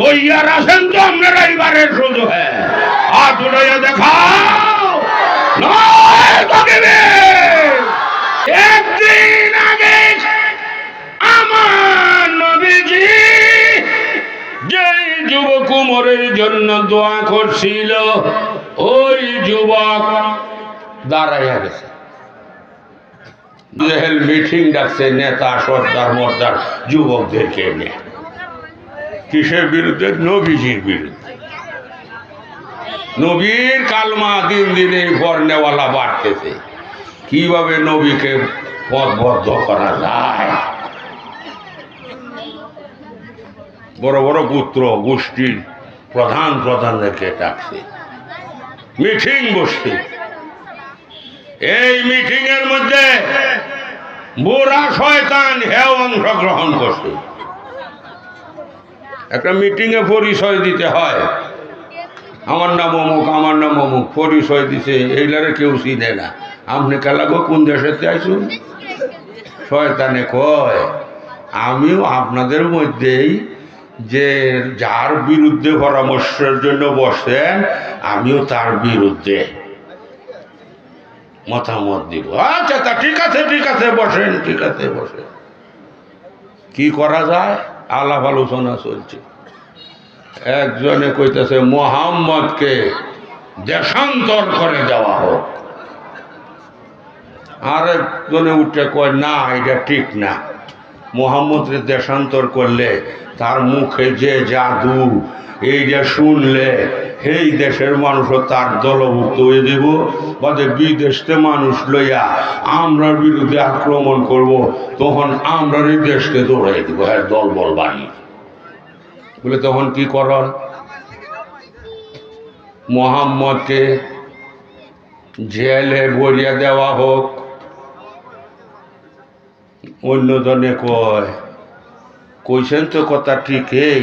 তৈয়ার আছেন তো আপনারা এবারের শুধু হ্যাঁ হাত উঠাইয়া দেখাও। একদিন আগে আমার নবীজি যে যুবক উমরের জন্য দোয়া করছিল, ওই যুবক দাঁড়াইয়া গেছে। মিটিং ডাকছে, নেতা, সর্দার, মর্দার, যুবকদেরকে নিয়ে। কিসের বিরুদ্ধে? নবীজির বিরুদ্ধে। নবীর কালমা দিন দিনে ঘর নেওয়ালা বাড়তেছে। কীভাবে নবীকে পথবদ্ধ করা যায়? বড় বড় পুত্র, গোষ্ঠীর প্রধান প্রধানদেরকে ডাকছে। মিটিং বসছে। এই মিটিং এর মধ্যে বুড়া শয়তান হেও অংশগ্রহণ করছে। একটা মিটিং এ পরিচয় দিতে হয়। আমার নাম অমুক, আমার নাম অমুক, পরিচয় দিছে, এইলারে কেউ চিনে না। আপনি কালাগো কোন দেশেতে আইসুন শয়তানে কয়, আমিও আপনাদের মধ্যেই যে যার বিরুদ্ধে পরামর্শের জন্য বসেন, আমিও তার বিরুদ্ধে মতামত দিব। আচ্ছা তা ঠিক আছে ঠিক আছে, বসেন, ঠিক আছে, বসেন। কি করা যায়? আলাপ আলোচনা চলছে। একজনে কইতেছে, মোহাম্মদকে দেশান্তর করে দেওয়া হোক। আরেকজনে উঠে কয়, না, এটা ঠিক না। মোহাম্মদকে দেশান্তর করলে তার মুখে যে জাদু, এইটা শুনলে এই দেশের মানুষও তার দলভুক্ত হয়ে দেব বাদে বিদেশতে মানুষ লইয়া আমরা বিরুদ্ধে আক্রমণ করব, তখন আমরা এই দেশকে দৌড়াই দিব হ্যাঁ দল বল বাড়ি। বলে তখন কি করন মোহাম্মদকে জেলে বরিয়া দেওয়া হোক। অন্যজনে কয়, কইছেন তো কথা ঠিকই,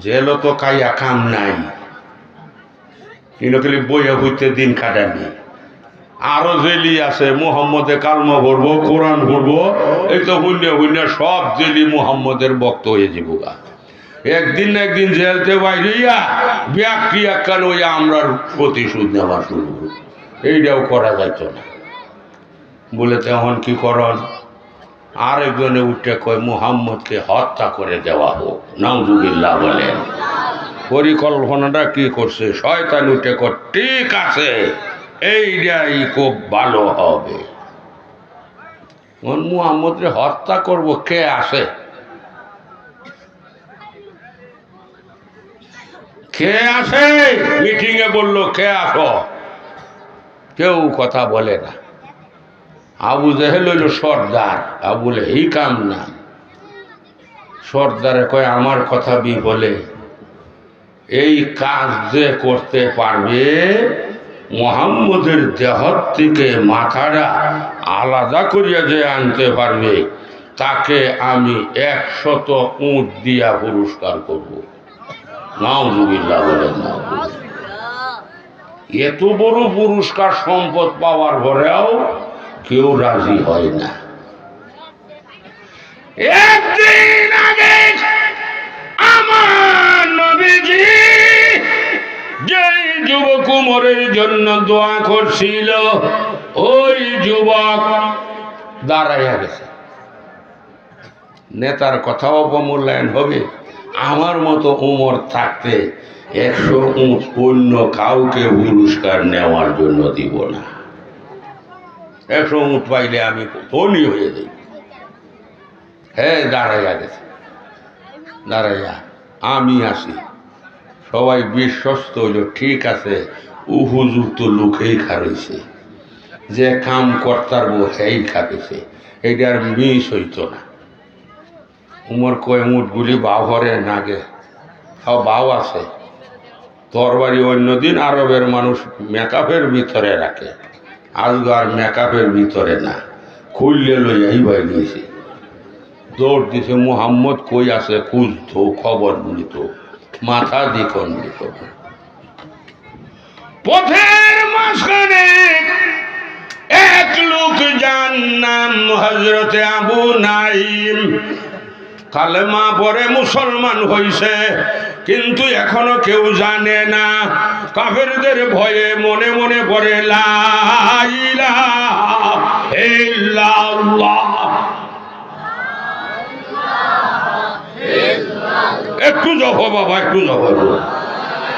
জেলও তো কাইয়া কাম নাই। ইনকলি বইয়া হইতে দিন কাটানি আরও জেলি আছে, মোহাম্মদে কালমা ভরবো, কোরআন ভরবো, এই তো শূন্য শূন্য সব জেলি মোহাম্মদের বক্ত হয়ে যাব গা। একদিন একদিন জেলতে বাইরিয়া ব্যাগটি একখান ওই আমরা প্রতিশোধ নেওয়া শুরু। এইটাও করা যাইত না। বলে তখন কি করন আরেকজনে উঠে কয়, মুহাম্মদকে হত্যা করে দেওয়া হোক। নাউজুবিল্লাহ বলেন। পরিকল্পনাটা কি করছে? শয়তান উঠে কর, ঠিক আছে, এইটাই খুব ভালো হবে। মুহাম্মদকে হত্যা করব, কে আছে? কে আছে? মিটিং এ বলল, কে আসো কেউ কথা বলে না। আবু জেহেল হইল সর্দার, আবুল এই কাম না সর্দারে কয়, আমার কথা বি বলে। এই কাজ যে করতে পারবে, মোহাম্মদের দেহ থেকে মাথাটা আলাদা করিয়া যে আনতে পারবে, তাকে আমি একশত উঁট দিয়া পুরস্কার করব। নাউজুবিল্লাহ বলেন এত বড় পুরস্কার সম্পদ পাওয়ার পরেও কেউ রাজি হয় না। একদিন দোয়া করছিল। ওই যুবক দাঁড়াইয়া গেছে। নেতার কথা অপমূল্যায়ন হবে। আমার মতো উমর থাকতে একশো উঁচ অন্য কাউকে পুরস্কার নেওয়ার জন্য দিব না। একশো উঁট পাইলে আমি ধনী হয়ে যাই। হ্যাঁ দাঁড়াইয়া গেছে। দাঁড়াইয়া আমি আসি সবাই বিশ্বস্ত হইল, ঠিক আছে। উপযুক্ত লোকেই খারইছে যে কাম কর্তার বউ হেই খাবেছে এইটার মিস হইতো না। উমর কয় মুটগুলি বাউ হরে নাগে তাও বাউ আছে। তরবারি অন্যদিন আরবের মানুষ মেকআপের ভিতরে রাখে। আজকে আর মেকআপের ভিতরে না। খুললে লইয়াই ভাই নিয়েছে দৌড় দিছে, মোহাম্মদ কই আছে? খুঁজত খবর নিত। মাথা দিকন দিত পথের মাঝখানে এক লোক যার নাম হজরতে আবু নাইম কালেমা পরে মুসলমান হইছে, কিন্তু এখনও কেউ জানে না। কাফেরদের ভয়ে মনে মনে পড়ে একটু জপ বাবা, একটু জপ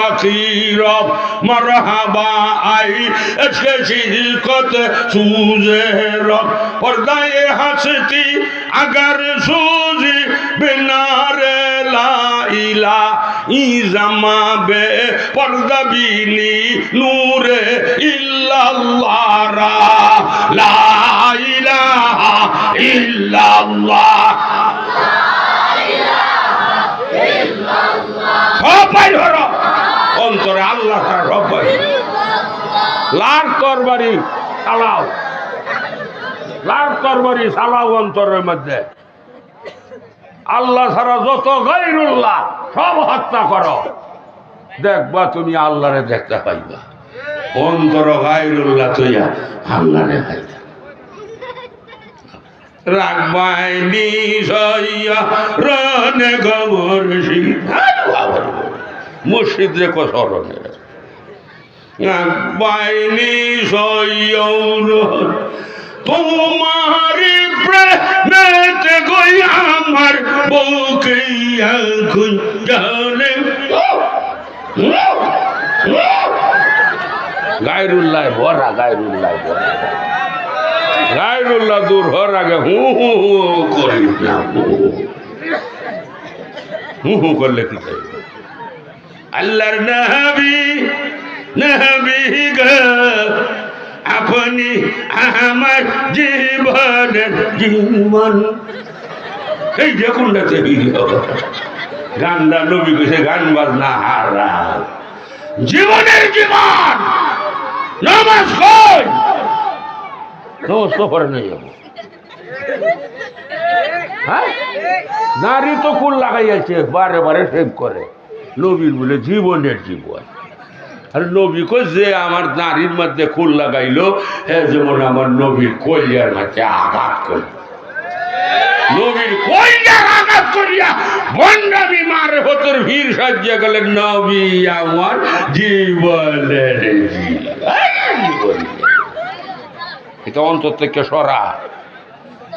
فقیر مرحبا آئی عشق شرکت سوز رب پردائے ہستی اگر سوزی بنار لا الہ ای زمان بے پردہ بینی نور اللہ را لا الہ الا اللہ لا الہ الا اللہ সবাই ধরো। অন্তরে আল্লাহ সবাই লার তরবারি চালাও। লার তরবারি চালাও অন্তরের মধ্যে। আল্লাহ ছাড়া যত গাইরুল্লাহ সব হত্যা করো। দেখবা তুমি আল্লাহরে দেখতে পাইবা। অন্তর গাইরুল্লাহ তুইয়া আল্লাহরে পাইবা রাখবাইনি সইয়া রনে গবর মুর্শিদ রে কসরনে রাখবাইনি সইয়ৌর তোমারি প্রেমেতে গই আমার বউকে এখন জানে গায়রুল্লাহ ভরা গায়রুল্লাহ ভরা গায়রুল্লাহ দূর হওয়ার আগে হু হু হু করি হু হু। করলে কি চাই আল্লাহর নবী গো, আপনি আমার জীবনের জীবন। এই যে কোনটাতে গানটা নবী কইছে, গান বাজনা হারা জীবনের জীবন, নামাজ কই? নমস্ত করে নেই যাব হ্যাঁ? নারী তো কুল লাগাইয়াছে, বারে বারে সেভ করে। নবীর বলে জীবনের জীবন। আর নবী কই যে আমার নারীর মধ্যে ফুল লাগাইলো হে যেমন আমার নবীর কইয়ার মাঝে আঘাত করল নবীর আঘাত করিয়া মারে হতর গেলেন নবী আমার জীবনের জীবন। এটা অন্তর থেকে সরা।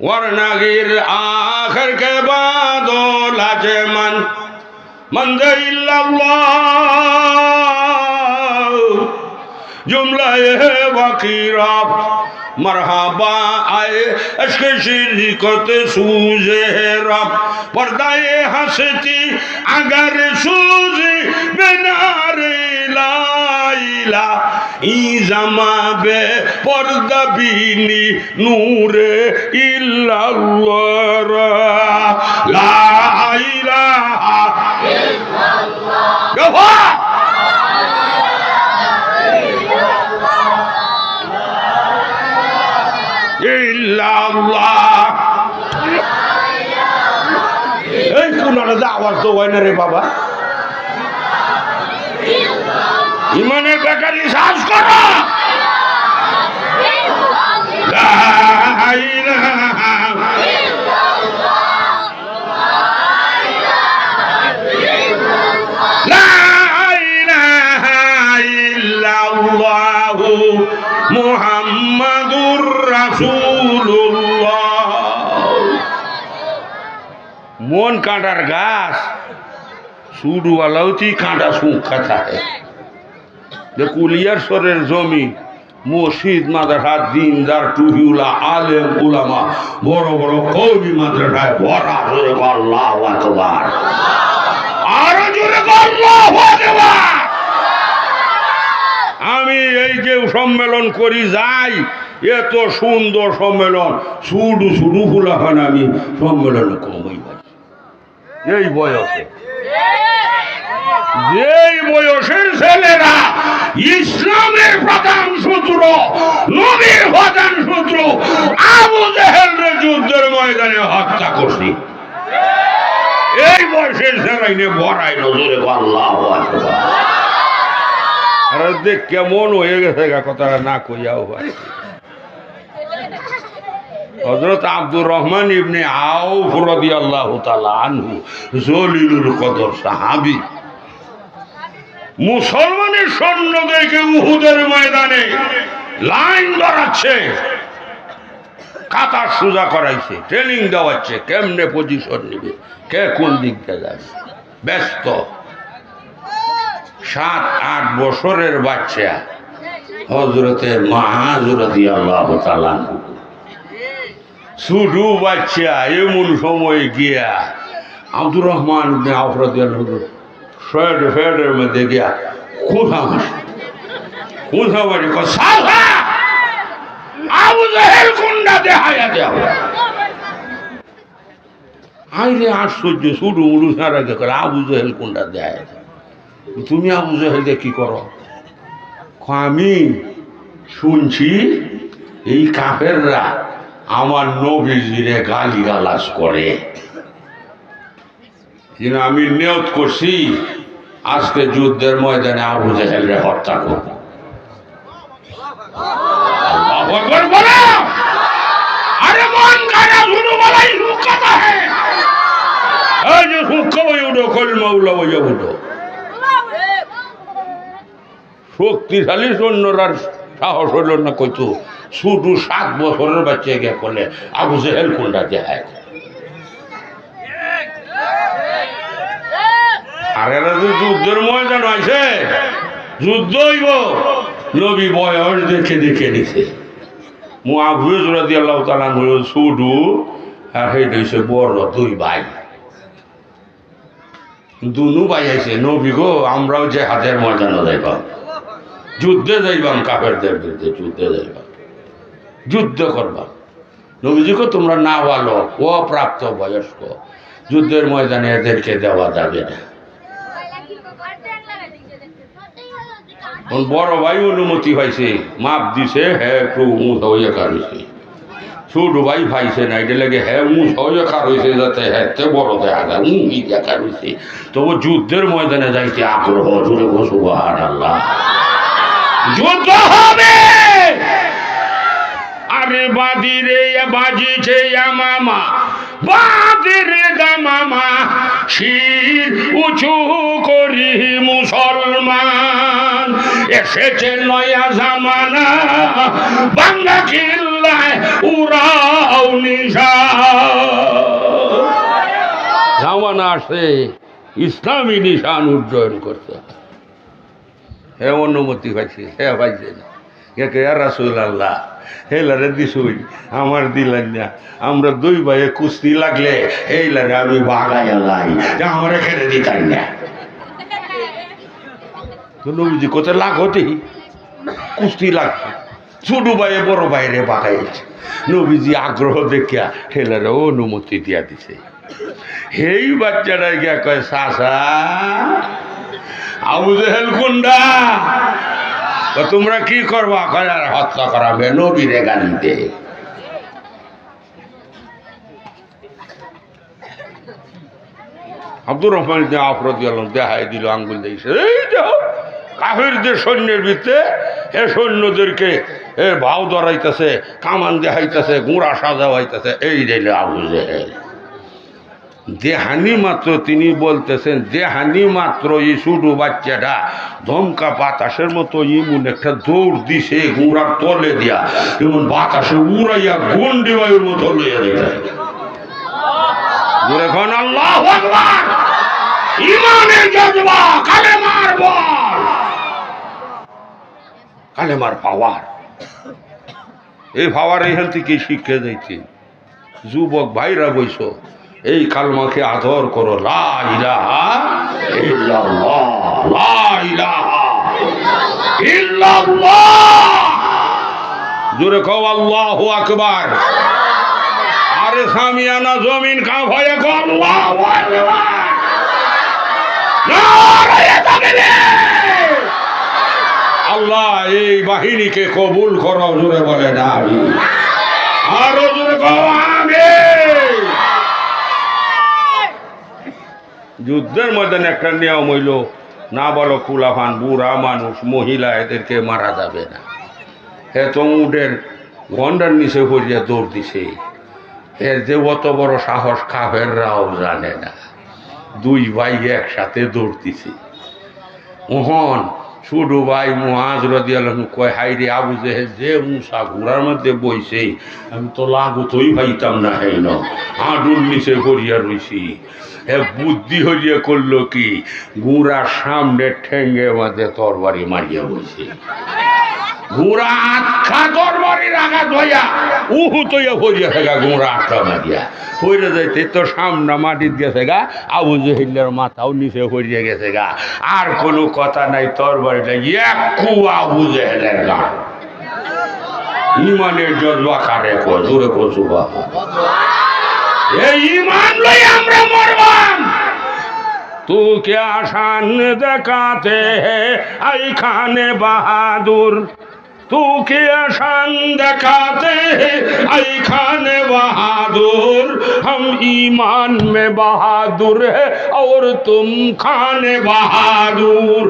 ورنغير آخر کے بعد لاج من من إلا الله جملہ ہے وقیرہ مرحبا آئے عشق شرکت سوزے ہے رب پردائے ہستی اگر سوزی بنار لا الہ ইল্লাল্লাহ। লা ইলাহা ইল্লাল্লাহ। ইল্লাল্লাহ। এই কোনটা আওয়াজ তো হয় না রে বাবা। ইমানের শ্বাস করো মুহাম্মাদুর রাসূলুল্লাহ। মন কাঁটার গাছ সুডওয়ালাও তুই কাঁটা সুখা যে কুলিয়ার সরের জমি, মসজিদ মাদ্রাসা দিনদার টুহিউলা আলেম, উলামা, বড় বড় কবি মাদ্রাসায় ভরা জোরে কর আকবার। আরও জোরে আমি এই যে সম্মেলন করি, যাই এত সুন্দর সম্মেলন। শুডু শুডু ফুলাফান আমি সম্মেলনে কমই এই বয়সে। যেই বয়সের ছেলেরা ইসলামের প্রধান সূত্র নবীর প্রধান সূত্র আবু জাহেল যুদ্ধের ময়দানে হত্যা করছি। এই বয়সের ছেলেরাইনে বড়াই নজরে আল্লাহ দেখ কেমন হয়ে গেছে কথাটা না কইয়াও ভাই হজরত আব্দুর রহমান ইবনে আউফ রাদিয়াল্লাহু তাআলা আনহু, জলিলুল কদর সাহাবী মুসলমানের সৈন্যদেরকে উহুদের ময়দানে লাইন ধরাচ্ছে কাতার সোজা করাইছে ট্রেনিং দেওয়াচ্ছে, কেমনে পজিশন নিবে, কে কোন দিক দিয়ে যাবে? ব্যস্ত। সাত, আট বছরের বাচ্চা হজরতে মাহাজরতি আল্লাহ তাআলা শুধু বাচ্চা, এমন সময় গিয়া আব্দুর রহমান আফরদ ফেড ফেডের মধ্যে গিয়া কোথা মাসে। কোথা মাসে সাহা আবু জাহেল কুন্ডা দেখাইয়া দেও আইরে আশ্চর্য শুরু মুড়ু সারা করে আবু জাহেল কুন্ডা দেয় তুমি আবু জাহেল কি করো? আমি শুনছি এই কাফেররা আমার নবীজিরে গালি গালাজ করে আমি নিয়ত করছি আজকে যুদ্ধের ময়দানে আবু জাহেলরে হত্যা করব। উঠো শক্তিশালী সৈন্যরার সাহস হইল না কইতো। শুধু সাত বছরের বাচ্চা গিয়ে করলে আবু জেহেল কোনটা দেখায়? আর এরা তো যুদ্ধের ময়দান আছে যুদ্ধ হইব। নবী বয়স দেখে দেখে নিছে। মু আবুজ রাজি আল্লাহ তালা হল শুধু আর সেইটা হইছে বড় দুই ভাই। দুনু ভাই আছে নবী গো, আমরাও যে হাতের ময়দানে যাইবাম। যুদ্ধে যাইবাম, কাফেরদের বিরুদ্ধে যুদ্ধে যাইবাম। যুদ্ধ করবাম। নবীজিকে তোমরা না ভালো অপ্রাপ্ত বয়স্ক। যুদ্ধের ময়দানে এদেরকে দেওয়া যাবে না। বড় ভাই অনুমতি হয়েছে। মাপ দিছে হ্যাঁ একটু উঁচ হয়ে হয়েছে। ছোট ভাই ভাইছে না এটা লাগে হ্যাঁ উঁচ কার হয়েছে, যাতে হ্যাঁ বড় দেখা যায় উঁই দেখা রয়েছে তবু যুদ্ধের ময়দানে যাইতে আগ্রহ জুড়ে বসুবাহার আল্লাহ যুদ্ধ হবে! আরে বাদিরে বাজিছে মামা। বাদিরে মামা, শির উঁচু করি মুসলমান। এসেছে নয়া জামানা, বাংলা কিল্লায় উড়াও নিশা। জামানা আসে, ইসলামী নিশান উজ্জয়ন করতে। হয় অনুমতি পাইছি, হে পাইছে না কে রাসুল আল্লাহ হেলারে দিছুই আমার দিলেন না আমরা দুই ভাইয়ে কুস্তি লাগলে হেলারে আমি বাগাইয়া লাই, যে আমার এখানে দিতাই না তো নবীজি কোথায় লাগ হতে, কুস্তি লাগবে ছোট ভাইয়ে, বড় বাইরে বাগাইছে। নবীজি আগ্রহ দেখিয়া হেলারে অনুমতি দিয়া দিছে। সেই বাচ্চাটা গিয়া কয়, সাসা, আবু জেহেল কুন্ডা? তোমরা কি করবা? কয়, আর হত্যা করাবে, নবীরে গালিতে আব্দুর রহমান যে আফরদি আলম দেখাই দিল, আঙ্গুল দিয়েছে এই দেখো কাফেরদের সৈন্যের ভিতরে, এ সৈন্যদেরকে, এ ভাও ধরাইতেছে, কামান দেখাইতেছে গুঁড়া সাজা হইতেছে, এই দিলে আবু জেহেল দেহানি মাত্র তিনি বলতেছেন দেহানি মাত্র এই ছোট বাচ্চাটা ধমকা বাতাসের মতো ইমন একটা দৌড় দিছে গুঁড়ার তলে দিয়া। এমন বাতাসে উড়াইয়া গন্ডি বায়ুর মতো লইয়া দিতে এখন আল্লাহ ইমানের জজবা, কালেমার বল। কালেমার পাওয়ার। এই ভাবার এইখান থেকে শিক্ষা যাইছে যুবক ভাইরা বইস এই কালমাকে আদর করো। জোরে কও, আল্লাহু আকবার। আরে সামিয়ানা জমিন আল্লাহু এই বাহিনীকে কবুল করো জোরে বলে না আরও জোরে কও যুদ্ধের ময়দানে একটা নিয়ম হইল, না বলো কুলাফান, বুড়া মানুষ, মহিলা, এদেরকে মারা যাবে না। হে তো উঠের গন্ডার নিচে পড়িয়া দৌড় দিছে। এর যে অত বড় সাহস কাফেররাও জানে না। দুই ভাই একসাথে দৌড় দিছে। মোহন ছোট ভাই মহাজ রদিয়াল কয় হাই রে আবু জেহেল, যে মুসা ঘোড়ার মধ্যে বইছে, আমি তো লাগতই ভাইতাম না হে ন। হাঁটুর নিচে গড়িয়া রইছি। হে বুদ্ধি হইয়া করল কি? গুড়া সামনে ঠেঙ্গে মাঝে তরবারি মারিয়া বইছে। ঘোড়া আটখা দরবারের আঘাত হইয়া। উহু তৈয়া হইয়া গা ঘোড়া আটখা মারিয়া হইরে যাইতে তো সামনা মাটিত গেছে গা, আবু জহিল্লার মাথাও নিচে হইয়া গেছে গা। আর কোনো কথা নাই তরবারিটা একু আবু জহেলের গা। ইমানের জজবা কারে কো জোরে কো সুবা এই ইমান লই আমরা মরবাম। তু আসান দেখাতে বাহাদুর। तू क्या शान दिखाते है आई खाने बहादुर हम ईमान में बहादुर है और तुम खाने बहादुर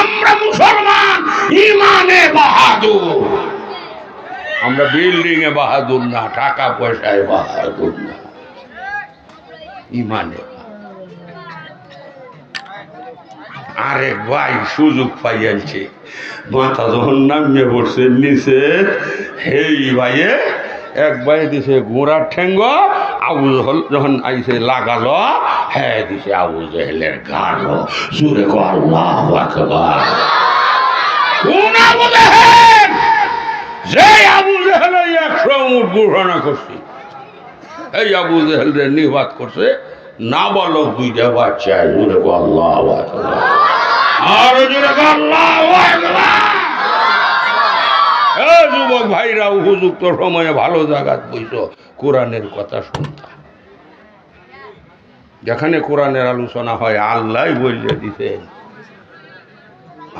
আমরা মুসলমান ইমানে বাহাদুর আমরা বিল্ডিং এ বাহাদুর না টাকা পয়সায় বাহাদুর না ইমানে আরেক ভাই, সুযোগ পাইয়াছে মাথা যখন নামিয়ে পড়ছে নিচে, হেই ভাইয়ে, এক ভাই দিছে গোড়ার ঠেঙ্গ, আবু জহল যখন আইসে লাগালো হ্যাঁ দিছে আবু জহেলের গাড়ো সুরে যে আবু জহেল? একশো উঠ ঘোষণা করছি, এই আবু জহেল রে নিবাদ করছে না বালক দুইটা বাচ্চা জুড়ে আল্লাহ আর জুড়ে যুবক ভাইরা, উপযুক্ত সময়ে ভালো জায়গাত বইস কোরআনের কথা শুনতাম যেখানে কোরআনের আলোচনা হয় আল্লাহ বললে দিতেন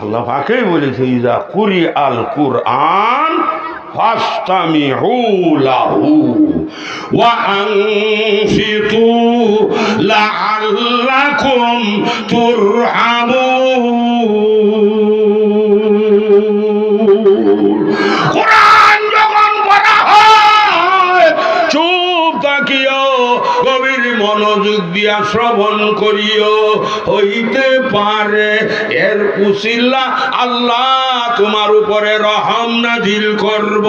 আল্লাহ ফাঁকেই বলেছে, ইজা কুরি আল কুরআন ফাস্তামি হু লাহু। وأنصتوا لعلكم ترحمون. মনোযোগ দিয়া শ্রবণ করিও, হইতে পারে এর উসিল্লা আল্লাহ তোমার উপরে রহম নাজিল করব।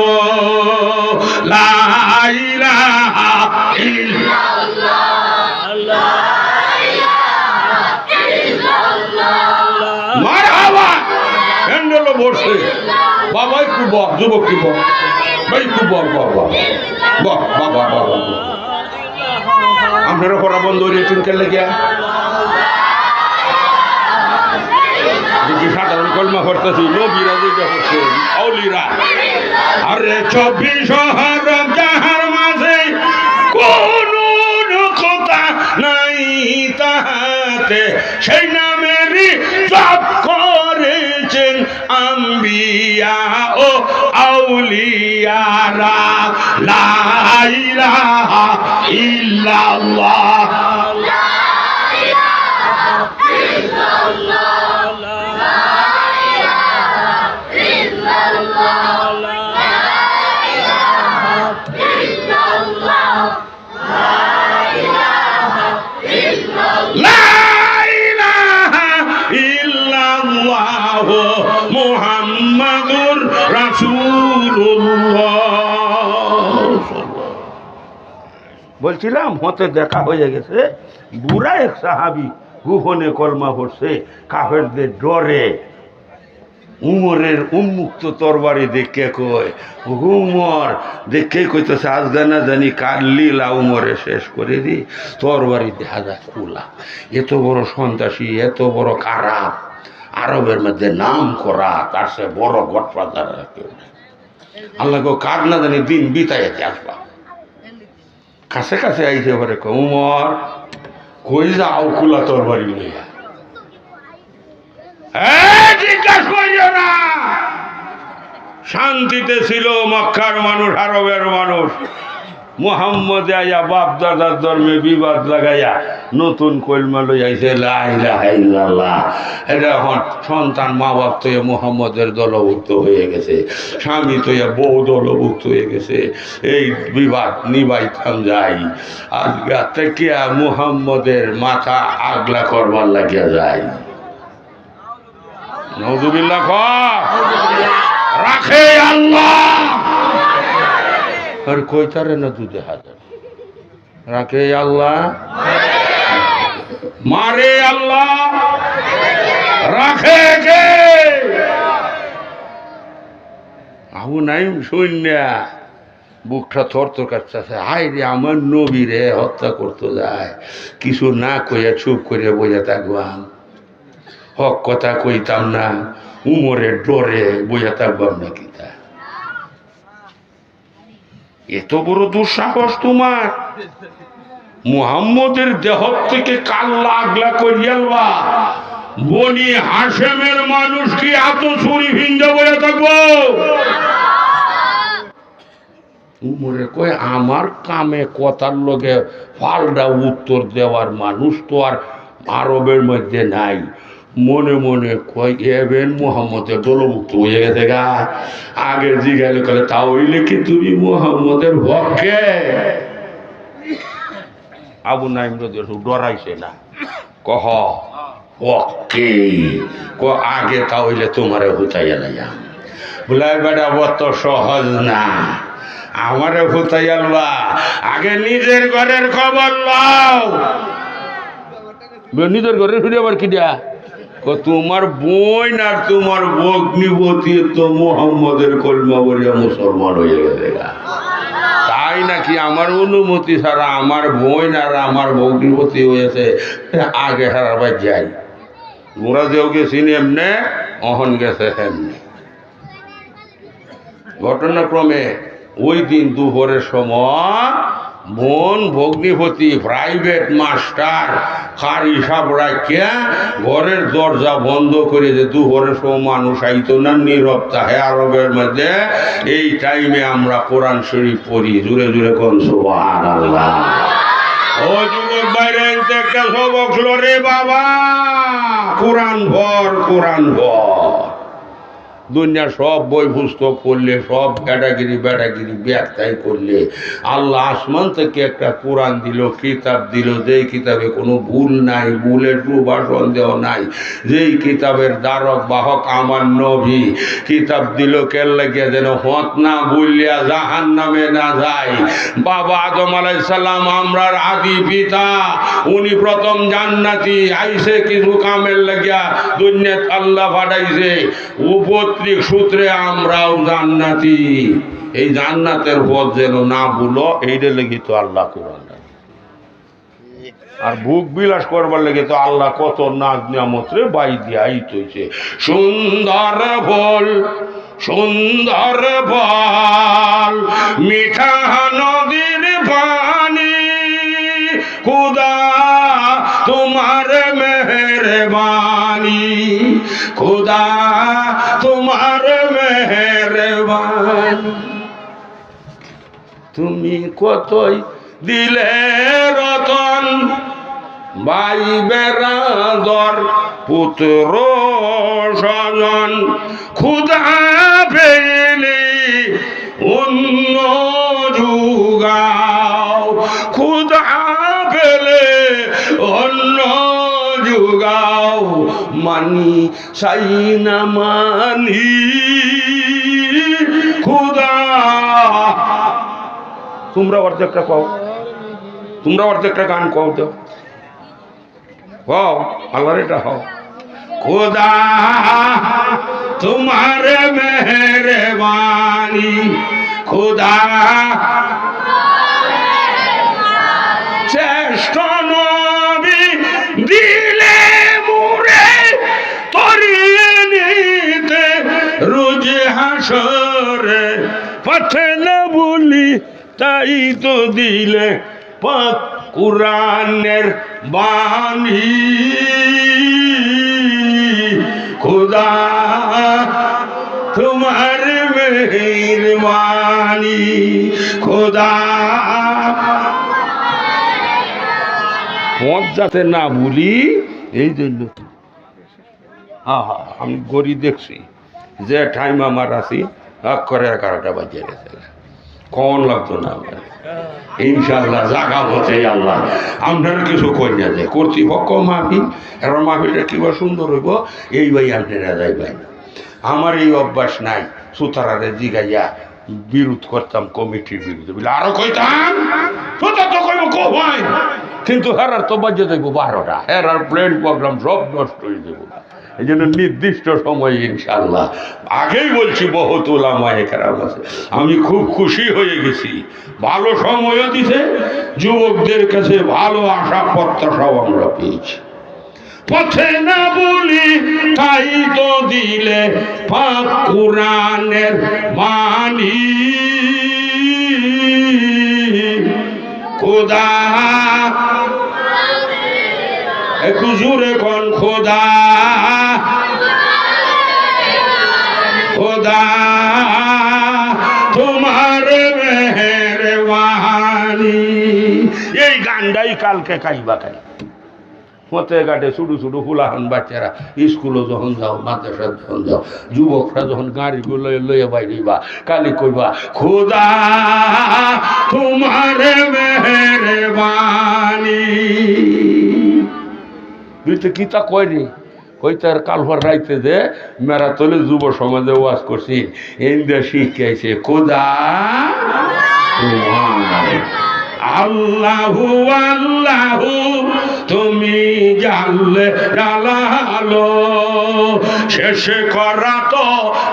বাবা একটু বক যুবক কি বক ভাই একটু বক বক বক বাবা বাবা। আপনারা পড়া বন্ধ হয়ে চুনকে লেগিয়া। দেখি সাধারণ কলমা পড়তেছি, নবীরা যেটা হচ্ছে অলিরা আরে চব্বিশ হরম যাহার মাঝে কোন নাই তাহাতে। সেই নামেরই জপ করেছেন আম্বিয়া ও আউলিয়ারা। লা ইলাহা ইল্লাল্লাহ। বলছিলাম, হতে দেখা হয়ে গেছে। বুড়া এক সাহাবি গুহনে কলমা পড়ছে কাফেরদের ডরে। উমরের উন্মুক্ত তরবারি দেখে কয় উমর, দেখে কইতেছে আজগা না জানি কার লীলা উমরে শেষ করে দি। তরবারি দেখা যায় খোলা এত বড় সন্ত্রাসী, এত বড় খারাপ। আরবের মধ্যে নাম করা, তার সে বড় কেউ আল্লাহ কার না জানি দিন বিতাইতে আসবা। কাছে কাছে আইতে পারে কৌমর কই যাও তোর বাড়ি লইয়া জিজ্ঞাসা করিও না। শান্তিতে ছিল মক্কার মানুষ, আরবের মানুষ। মোহাম্মদ আয়া বাপ দাদার ধর্মে বিবাদ লাগাইয়া নতুন কলমা লই আইছে, লা ইলাহা ইল্লাল্লাহ। এটা এখন সন্তান মা বাপ তো মোহাম্মদের দলভুক্ত হয়ে গেছে, স্বামী তো বউ দলভুক্ত হয়ে গেছে, এই বিবাদ নিবাইতাম যাই। আজকে থেকে মোহাম্মদের মাথা আগলা করবার লাগিয়া যায় নজুবিল্লাহ ক রাখে আল্লাহ। আর কইতারে না দুধে হাজার রাখে আল্লাহ। মারে আল্লাহ। রাখে কে? আবু নাইম সৈন্যা বুকটা থর থর কাটতেছে। হাই রে, আমার নবী রে, হত্যা করতে যায়। কিছু না কইয়া চুপ করে বইয়া থাকবাম হক কথা কইতাম না, উমরের ডরে বইয়া থাকবাম না কিতা এত বড় দুঃসাহস তোমার। মুহাম্মদের দেহ থেকে কাল্লা আগলা করিয়ালবা বনি হাসেমের মানুষ কি এত ছুরি ভিঞ্জা বইয়া থাকব? কয়, আমার কামে কথার লোকে পাল্টা উত্তর দেওয়ার মানুষ তো আর আরবের মধ্যে নাই। মনে মনে কয় এবেন মোহাম্মদের দলভুক্ত হয়ে গেছে গা। আগে জিজ্ঞাসা করে তাহলে কি তুমি মোহাম্মদের ভক্কে আবু নাইম ডরাইছে না। কহ ওকে ক আগে তাহলে তোমারে হুতাইয়া লাইয়া। বেটা অত সহজ না। আমারে হুতাইয়ালবা আগে নিজের ঘরের খবর লাও। নিজের ঘরে ফিরে আবার কি দেয়া? তোমার বই না তোমার ভগ্নিপতি তো মোহাম্মদের কলমা বলিয়া মুসলমান হয়ে গেছে তাই নাকি আমার অনুমতি ছাড়া আমার বোন আর আমার ভগ্নিপতি হয়েছে? আগে হারাবার যাই। গোড়া দেও গেছি এমনে, অহন গেছে এমনি। ঘটনাক্রমে ওই দিন দুপুরের সময় বোন, ভগ্নিপতি প্রাইভেট মাস্টার কার হিসাব রাখিয়া ঘরের দরজা বন্ধ করে যে দুপুরের সময় মানুষ আইতো না, নীরব তাহে আরবের মধ্যে। এই টাইমে আমরা কোরআন শরীফ পড়ি জুড়ে জুড়ে কোন ও যুবক বাইরে একটা সবক রে বাবা। কোরআন ভর কোরআন ভর। দুনিয়া সব বই পুস্তক করলে, সব ব্যাটাগিরি ব্যাটাগিরি ব্যাখ্যাই করলে। আল্লাহ আসমান থেকে একটা কোরআন দিল, কিতাব দিল, যেই কিতাবে কোনো ভুল নাই, ভুলের বা সন্দেহ নাই, যেই কিতাবের দ্বারক বাহক আমার নবী। কিতাব দিল কেন লাগিয়া যেন হত না বললিয়া জাহান নামে না যায়। বাবা আদম আলাইসাল্লাম আমরার আদি পিতা, উনি প্রথম জান্নাতি, আইসে কিছু কামের লাগিয়া দুনিয়া আল্লাহ ফাটাইছে। উপত্রিক সূত্রে আমরাও জান্নাতি। এই জান্নাতের পথ যেন না ভুলো এইটা লেগে তো আল্লাহ কোরআন। আর ভোগ বিলাস করবার লেগে তো আল্লাহ কত নাচ নিয়ামত রে বাই দিয়াই তৈছে। সুন্দর বল সুন্দর বল মিঠা নদীর পানি, খুদা তোমার মেহরবানি, খুদা তোমার মেহরবানি। তুমি কতই দিলে রতন? ভাই বেড়াদর পুত্র স্বজন, ক্ষুধা পেলে অন্য যুগাও। খুদা পেলে অন্য যুগাও মানি সাই না মানি। ক্ষুধা তোমরা অর্ধেকটা কও তোমরা অর্ধেকটা গান কও তো হও, আল্লাহর এটা হও। খোদা, তোমার মেহরবানি। খুদা শ্রেষ্ঠ নবী দিলে হাসরে পথে না বলি, তাই তো দিলে পাক কুরানের বাণী। খুদা, তোমার মেহরবানি। খোদা মদ যাতে না বলি, এই জন্য হ্যাঁ আমি গড়ি দেখছি। যে টাইম আমার আছি এক করে এগারোটা বাজে গেছে। কখন লাগতো না আমার? ইনশাল্লাহ জাগা হচ্ছে আল্লাহ। আপনার কিছু কই না যে কর্তৃপক্ষ মাহফিল এবার মাহফিলটা কিবা সুন্দর হইব, এই ভাই আপনারা যাইবেন। আমার এই অভ্যাস নাই, সুতারারে জিগাইয়া বিরোধ করতাম, কমিটির বিরুদ্ধে। বলে, আরও কইতাম? কইব কই কিন্তু হেরার তো বাজে দেখব বারোটা হেরার প্লেন প্রোগ্রাম সব নষ্ট হয়ে দেবো এই জন্য নির্দিষ্ট সময় ইনশাল্লাহ আগেই বলছি, বহুত ওলামায় খারাপ আছে। আমি খুব খুশি হয়ে গেছি। ভালো সময়ও দিছে, যুবকদের কাছে ভালো আশা, প্রত্যাশাও আমরা পেয়েছি। পথে না বলি, তাই তো দিলে পাক কোরআনের বাণী। খোদা একটু জোরে কন খোদা। খোদা, তোমার মেহরবানি। এই গানটাই কালকে কাইবা কাই পথে ঘাটে ছোটো ছোটো ফুলাহান বাচ্চারা স্কুলে যখন যাও মাদ্রাসা যখন যাও, যুবকরা যখন গাড়িগুলো লইয়া বাইরে বা কালি কইবা, খোদা তুই কিতা কয় রে কই তার কালভার রাইতে যে মেরা তলে যুব সমাজে ওয়াজ করছি ইন্দা শিখাইছে খোদা আল্লাহু আল্লাহু, তুমি জানলে ডালালো শেষ করা তো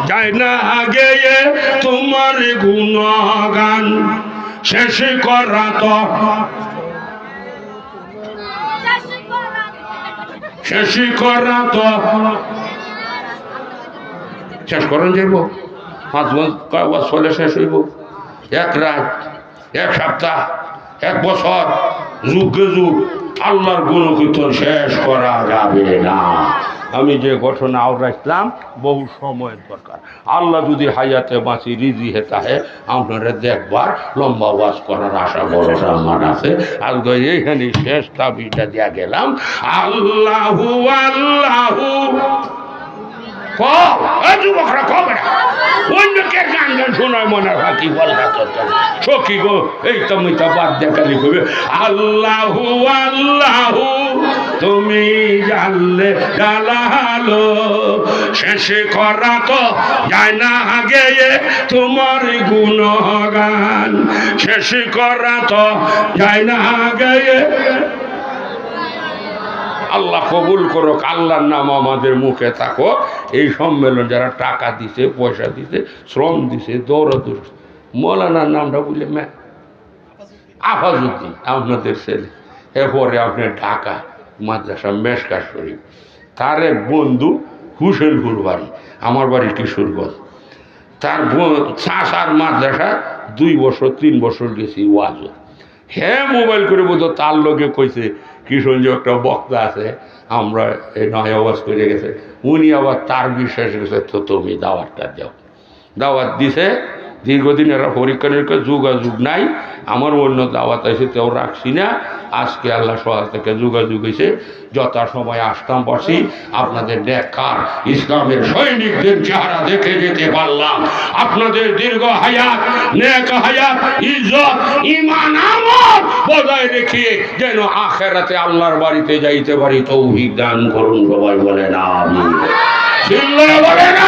যায় না গেয়ে তোমার গুণগান। শেষ করা তো শেষ করা তো শেষ করেন যাইব পাঁচ বছর হলে শেষ হইব? এক রাত, এক সপ্তাহ, এক বছর, যুগে যুগ আল্লাহর গুণকীর্তন শেষ করা যাবে না। আমি যে ঘটনা আওড়াইছিলাম, বহু সময়ের দরকার। আল্লাহ যদি হায়াতে বাঁচি, রিজি হেতাহে আপনারা দেখবার লম্বা ওয়াজ করার আশা, ভরসা আমার আছে। আজকে এইখানে শেষ দাবিটা দিয়া গেলাম। আল্লাহু আল্লাহু। যুবকরা কবে মনে গো এই তো বাদ তুমি জানলে জালালো, শেষ করা তো যায় না গেয়ে তোমার গুণগান, শেষ করা তো যায় না গেয়ে আল্লাহ কবুল করুক, আল্লাহর নাম আমাদের মুখে থাকো। এই সম্মেলন যারা টাকা দিছে, পয়সা দিছে, শ্রম দিছে, দৌড়াদৌড় মৌলানার নামটা বললে ম্যা আফাজুদ্দিন আপনাদের ছেলে। এরপরে আপনার ঢাকা মাদ্রাসা মেশকা শরীফ। তার এক বন্ধু হুসেনপুর বাড়ি আমার বাড়ি কিশোরগঞ্জ। তার চাষার মাদ্রাসা দুই বছর, তিন বছর গেছি ওয়াজ। হ্যাঁ মোবাইল করে বলতো তার লোকে কইছে কিশোরগঞ্জে একটা বক্তা আছে, আমরা এই নয় আওয়াজ করে গেছে, উনি আবার তার বিশ্বাস গেছে তো তুমি দাওয়াতটা দাও। দাওয়াত দিছে দীর্ঘদিন এরা পরীক্ষা নিরীক্ষা যোগাযোগ নাই। আমার অন্য দাওয়াত আছে তেও রাখছি না। আজকে আল্লাহ সহায় থেকে যোগাযোগ হয়েছে। যথা সময় আসতাম পারছি আপনাদের দেখার ইসলামের সৈনিকদের চেহারা দেখে যেতে পারলাম। আপনাদের দীর্ঘ হায়াত নেক হায়াত ইজ্জত ইমান আমল বজায় রেখে যেন আখেরাতে আল্লাহর বাড়িতে যাইতে পারি। তৌহিক দান করুন সবাই বলে না আমি বলে না